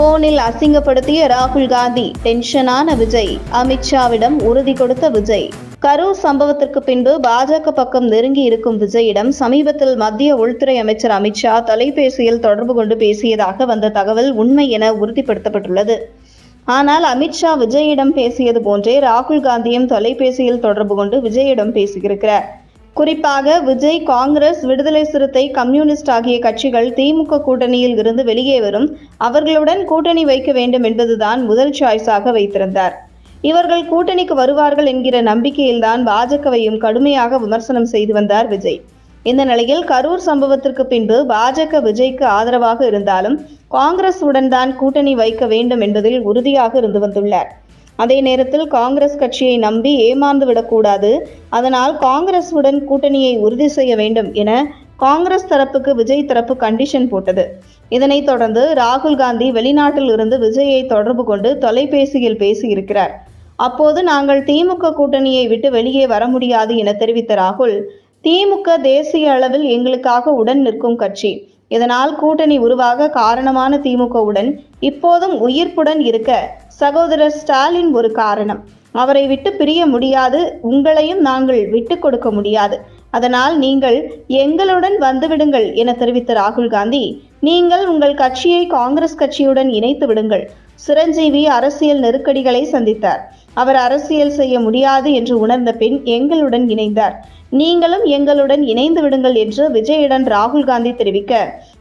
போனில் அசிங்கப்படுத்திய ராகுல் காந்தி டென்ஷனான விஜய் அமித்ஷாவிடம் உறுதி கொடுத்த விஜய். கரூர் சம்பவத்திற்கு பின்பு பாஜக பக்கம் நெருங்கி இருக்கும் விஜயிடம் சமீபத்தில் மத்திய உள்துறை அமைச்சர் அமித்ஷா தொலைபேசியில் தொடர்பு கொண்டு பேசியதாக வந்த தகவல் உண்மை என உறுதிப்படுத்தப்பட்டுள்ளது. ஆனால் அமித்ஷா விஜயிடம் பேசியது போன்றே ராகுல் காந்தியும் தொலைபேசியில் தொடர்பு கொண்டு விஜயிடம் பேசியிருக்கிறார். குறிப்பாக விஜய் காங்கிரஸ் விடுதலை சிறுத்தை கம்யூனிஸ்ட் ஆகிய கட்சிகள் திமுக கூட்டணியில் இருந்து வெளியே வரும் அவர்களுடன் கூட்டணி வைக்க வேண்டும் என்பதுதான் முதல் சாய்ஸாக வைத்திருந்தார். இவர்கள் கூட்டணிக்கு வருவார்கள் என்கிற நம்பிக்கையில்தான் பாஜகவையும் கடுமையாக விமர்சனம் செய்து வந்தார் விஜய். இந்த நிலையில் கரூர் சம்பவத்திற்கு பின்பு பாஜக விஜய்க்கு ஆதரவாக இருந்தாலும் காங்கிரஸ் உடன் தான் கூட்டணி வைக்க வேண்டும் என்பதில் உறுதியாக இருந்து வந்துள்ளார். அதே நேரத்தில் காங்கிரஸ் கட்சியை நம்பி ஏமாந்து விடக்கூடாது. அதனால் காங்கிரஸ் உடன் கூட்டணியை உறுதி செய்ய வேண்டும் என காங்கிரஸ் தரப்புக்கு விஜய் தரப்பு கண்டிஷன் போட்டது. இதனைத் தொடர்ந்து ராகுல் காந்தி வெளிநாட்டில் இருந்து விஜயை தொடர்பு கொண்டு தொலைபேசியில் பேசியிருக்கிறார். அப்போது நாங்கள் திமுக கூட்டணியை விட்டு வெளியே வர முடியாது என தெரிவித்த ராகுல் திமுக தேசிய அளவில் எங்களுக்காக உடன் நிற்கும் கட்சி. இதனால் கூட்டணி உருவாக காரணமான திமுகவுடன் இப்போதும் உயிர்ப்புடன் இருக்க சகோதரர் ஸ்டாலின் ஒரு காரணம். அவரை விட்டு பிரிய முடியாது உங்களையும் நாங்கள் விட்டு கொடுக்க முடியாது. அதனால் நீங்கள் எங்களுடன் வந்துவிடுங்கள் என தெரிவித்த ராகுல் காந்தி நீங்கள் உங்கள் கட்சியை காங்கிரஸ் கட்சியுடன் இணைத்து விடுங்கள் சிரஞ்சீவி அரசியல் நெருக்கடிகளை சந்தித்தார். அவர் அரசியல் செய்ய முடியாது என்று உணர்ந்த பின் எங்களுடன் இணைந்தார். நீங்களும் எங்களுடன் இணைந்து விடுங்கள் என்று விஜயுடன் ராகுல் காந்தி தெரிவிக்க.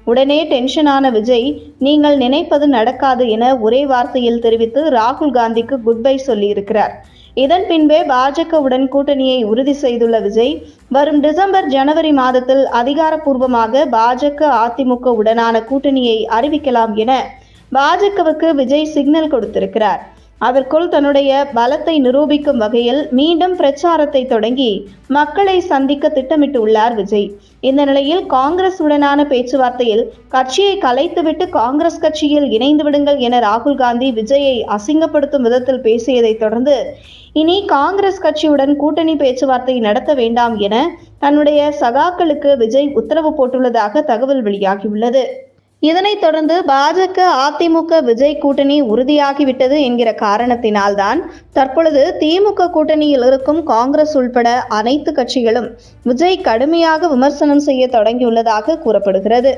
உடனே டென்ஷனான விஜய் நீங்கள் நினைப்பது நடக்காது என ஒரே வார்த்தையில் தெரிவித்து ராகுல் காந்திக்கு குட் பை சொல்லியிருக்கிறார். இதன் பின்பே பாஜகவுடன் கூட்டணியை உறுதி செய்துள்ள விஜய் வரும் டிசம்பர் ஜனவரி மாதத்தில் அதிகாரப்பூர்வமாக பாஜக அதிமுக உடனான கூட்டணியை அறிவிக்கலாம் என பாஜகவுக்கு விஜய் சிக்னல் கொடுத்திருக்கிறார். அதற்குள் தன்னுடைய பலத்தை நிரூபிக்கும் வகையில் மீண்டும் பிரச்சாரத்தை தொடங்கி மக்களை சந்திக்க திட்டமிட்டுள்ளார் விஜய். இந்த நிலையில் காங்கிரஸ் உடனான பேச்சுவார்த்தையில் கட்சியை கலைத்துவிட்டு காங்கிரஸ் கட்சியில் இணைந்து விடுங்கள் என ராகுல் காந்தி விஜயை அசிங்கப்படுத்தும் விதத்தில் பேசியதைத் தொடர்ந்து இனி காங்கிரஸ் கட்சியுடன் கூட்டணி பேச்சுவார்த்தை நடத்த வேண்டாம் என தன்னுடைய சகாக்களுக்கு விஜய் உத்தரவு போட்டுள்ளதாக தகவல் வெளியாகியுள்ளது. இதனைத் தொடர்ந்து பாஜக அதிமுக விஜய் கூட்டணி உறுதியாகிவிட்டது என்கிற காரணத்தினால்தான் தற்பொழுது திமுக கூட்டணியில் இருக்கும் காங்கிரஸ் உள்பட அனைத்து கட்சிகளும் விஜய் கடுமையாக விமர்சனம் செய்ய தொடங்கியுள்ளதாக கூறப்படுகிறது.